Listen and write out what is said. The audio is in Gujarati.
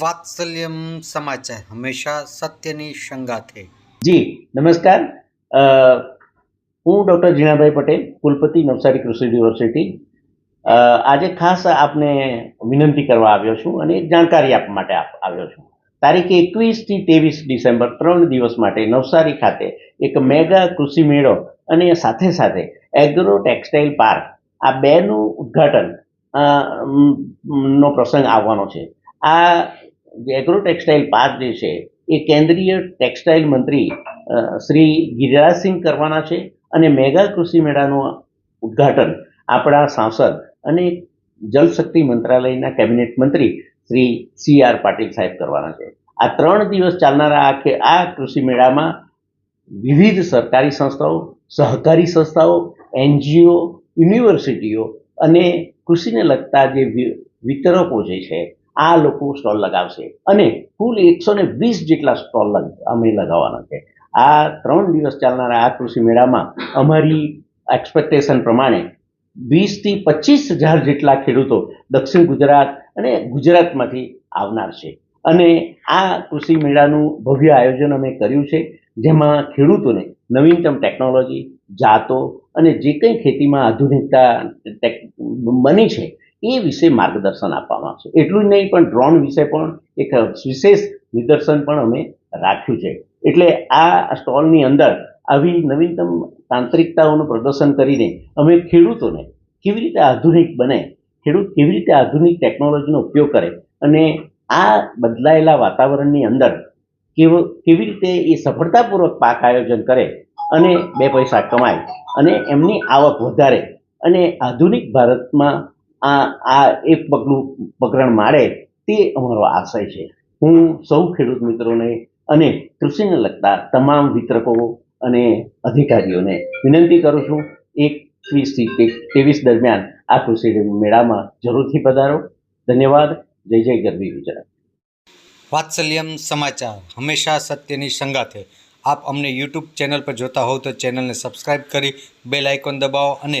વાત્સલ્યમ સમાચાર હંમેશા સત્યની સંગાથે જી, નમસ્કાર. હું ડૉક્ટર જીણાભાઈ પટેલ, કુલપતિ નવસારી કૃષિ યુનિવર્સિટી. આજે ખાસ આપને વિનંતી કરવા આવ્યો છું અને એક જાણકારી આપવા માટે આવ્યો છું. તારીખ એકવીસથી ત્રેવીસ ડિસેમ્બર ત્રણ દિવસ માટે નવસારી ખાતે એક મેગા કૃષિ મેળો અને સાથે સાથે એગ્રો ટેક્સટાઇલ પાર્ક આ બેનું ઉદ્ઘાટન નો પ્રસંગ આવવાનો છે. આ એગ્રો ટેક્સટાઇલ પાર્ક જે છે, એ કેન્દ્રીય ટેક્સટાઇલ મંત્રી શ્રી ગિરિરાજસિંહ કરવાના છે અને મેગા કૃષિ મેળાનું ઉદ્ઘાટન આપણા સાંસદ અને જલશક્તિ મંત્રાલયના કેબિનેટ મંત્રી શ્રી સી આર પાટીલ સાહેબ કરવાના છે. આ ત્રણ દિવસ ચાલનારા આ કે- આ કૃષિ મેળામાં વિવિધ સરકારી સંસ્થાઓ, સહકારી સંસ્થાઓ, એનજીઓ, યુનિવર્સિટીઓ અને કૃષિને લગતા જે વિતરકો જે છે આ લોકો સ્ટોલ લગાવશે. અને કુલ એકસો ને વીસ જેટલા સ્ટોલ અમે લગાવવાના છે. આ ત્રણ દિવસ ચાલનારા આ કૃષિ મેળામાં અમારી એક્સપેક્ટેશન પ્રમાણે વીસથી પચીસ હજાર જેટલા ખેડૂતો દક્ષિણ ગુજરાત અને ગુજરાતમાંથી આવનાર છે. અને આ કૃષિ મેળાનું ભવ્ય આયોજન અમે કર્યું છે, જેમાં ખેડૂતોને નવીનતમ ટેકનોલોજી જાતો અને જે કંઈ ખેતીમાં આધુનિકતા બની છે એ વિશે માર્ગદર્શન આપવામાં આવશે. એટલું જ નહીં, પણ ડ્રોન વિશે પણ, એક વિશેષ નિદર્શન પણ અમે રાખ્યું છે. એટલે આ સ્ટોલની અંદર આવી નવીનતમ તાંત્રિકતાઓનું પ્રદર્શન કરીને અમે ખેડૂતોને કેવી રીતે આધુનિક બને, ખેડૂત કેવી રીતે આધુનિક ટેકનોલોજીનો ઉપયોગ કરે અને આ બદલાયેલા વાતાવરણની અંદર કેવો, કેવી રીતે એ સફળતાપૂર્વક પાક આયોજન કરે અને બે પૈસા કમાય અને એમની આવક વધારે અને આધુનિક ભારતમાં આ આ એક પગલું પકરણ મારે તે અમારો આશય છે. હું સૌ ખેડૂત મિત્રોને અને કૃષિને લગતા તમામ વિતરકો અને અધિકારીઓને વિનંતી કરું છું એકવીસથી ત્રેવીસ દરમિયાન આ કૃષિ મેળામાં જરૂરથી પધારો. ધન્યવાદ. જય જય ગરવી ગુજરાત. વાત્સલ્યમ સમાચાર હંમેશા સત્યની સંગાથે. આપ અમને યુટ્યુબ ચેનલ પર જોતા હોવ તો ચેનલને સબસ્ક્રાઈબ કરી, બેલ આઇકોન દબાવો અને